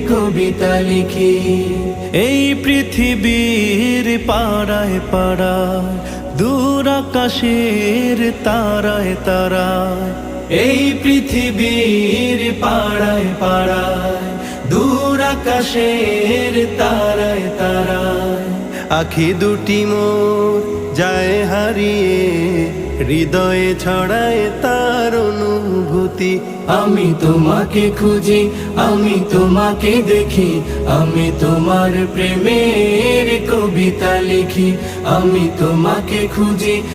কবিতা লিখি। এই পৃথিবীর পাড়ায় পাড়ায়, দূর আকাশের তারায় তারায়। এই পৃথিবীর পাড়ায় পাড়ায়, দূর আকাশের তারায় তারায়। আখি দুটি মোর যায় হারিয়ে হৃদয়ে ছড়ায় তার অনুভূতি। আমি তোমাকে খুঁজি, আমি তোমাকে দেখি, আমি তোমার প্রেমের কবিতা লিখি। আমি তোমাকে খুঁজি